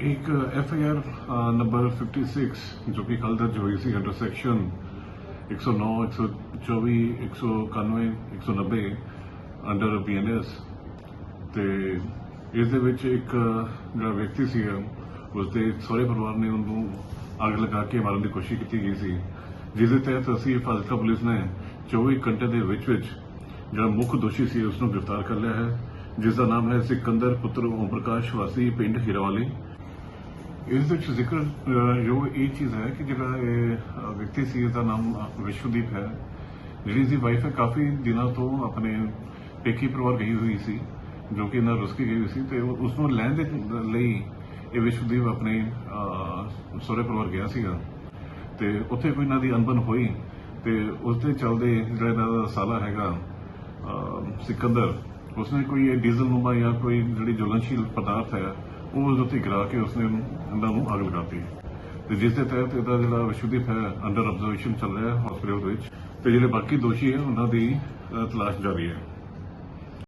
ਇੱਕ F I R number 56 ਜੋ ਕਿ ਕੱਲ ਦਰਜ ਹੋਈ ਸੀ ਅੰਡਰ ਸੈਕਸ਼ਨ 109 124 191 190 ਅੰਡਰ ਬੀਐਨਐਸ ਤੇ ਇਸ ਦੇ ਵਿੱਚ ਇੱਕ, ਜਿਹੜਾ ਵਿਅਕਤੀ ਸੀ ਉਸ ਦੇ ਸਹੁਰੇ ਪਰਿਵਾਰ ਨੇ ਉਹਨੂੰ ਅੱਗ ਲਗਾ ਕੇ ਮਾਰਨ ਦੀ ਕੋਸ਼ਿਸ਼ ਕੀਤੀ ਗਈ ਸੀ, ਜਿਸ ਦੇ ਤਹਿਤ ਅਸੀਂ ਫਾਜ਼ਿਲਕਾ ਪੁਲਿਸ ਨੇ 24 ਘੰਟੇ ਦੇ ਵਿੱਚ ਵਿੱਚ ਜਿਹੜਾ ਮੁੱਖ ਦੋਸ਼ੀ ਸੀ ਉਸ ਨੂੰ ਗ੍ਰਿਫਤਾਰ ਕਰ ਲਿਆ ਹੈ ਜਿਸ ਦਾ ਨਾਮ ਹੈ ਸਿਕੰਦਰ ਪੁੱਤਰ ਓਮ ਪ੍ਰਕਾਸ਼ ਵਾਸੀ ਪਿੰਡ ਹੀਰਾਵਾਲੀ। ਇਸ ਵਿੱਚ ਜ਼ਿਕਰ ਜੋ ਇਹ ਚੀਜ਼ ਹੈ ਕਿ ਜਿਹੜਾ ਇਹ ਵਿਅਕਤੀ ਸੀ ਇਸ ਦਾ ਨਾਮ ਵਿਸ਼ਵਦੀਪ ਹੈ। ਜਿਹੜੀ ਦੀ ਵਾਈਫ ਹੈ ਕਾਫੀ ਦਿਨਾਂ ਤੋਂ ਆਪਣੇ ਪੇਕੀ ਪਰਿਵਾਰ ਗਈ ਹੋਈ ਸੀ ਜੋ ਕਿ ਇਹਨਾਂ ਰੁਸ ਕੇ ਗਈ ਹੋਈ ਸੀ ਤੇ ਉਸ ਨੂੰ ਲੈਣ ਦੇ ਲਈ ਇਹ ਵਿਸ਼ਵਦੀਪ ਆਪਣੇ ਅਹ, ਸਹੁਰੇ ਪਰਿਵਾਰ ਗਿਆ ਸੀਗਾ। ਤੇ ਉੱਥੇ ਕੋਈ ਇਹਨਾਂ ਦੀ ਅਣਬਣ ਹੋਈ ਤੇ ਉਸ ਦੇ ਚੱਲਦੇ ਜਿਹੜਾ ਇਹਨਾਂ ਦਾ ਸਾਲਾ ਹੈਗਾ ਸਿਕੰਦਰ ਉਸਨੇ ਕੋਈ ਇਹ ਡੀਜ਼ਲ ਨੂਮਾ ਜਾਂ ਕੋਈ ਜਿਹੜੀ ਜਲਨਸ਼ੀਲ ਪਦਾਰਥ ਹੈ ਉਹ ਉਸ ਉੱਤੇ ਗਿਰਾ ਕੇ ਉਸਨੇ ਉਹਨੂੰ- ਇਹਨਾਂ ਨੂੰ ਅੱਗ ਲਗਾਤੀ। ਤੇ ਜਿਸ ਦੇ ਤਹਿਤ ਇਹਦਾ ਜਿਹੜਾ ਵਿਸ਼ੁਦੀਪ ਹੈ ਅੰਡਰ ਆਬਜ਼ਰਵੇਸ਼ਨ ਚੱਲ ਰਿਹਾ ਹੈ ਹਸਪੀਟਲ ਵਿੱਚ। ਤੇ ਜਿਹੜੇ ਬਾਕੀ ਦੋਸ਼ੀ ਹੈ, ਉਹਨਾਂ ਦੀ ਤਲਾਸ਼ ਜਾਰੀ ਹੈ।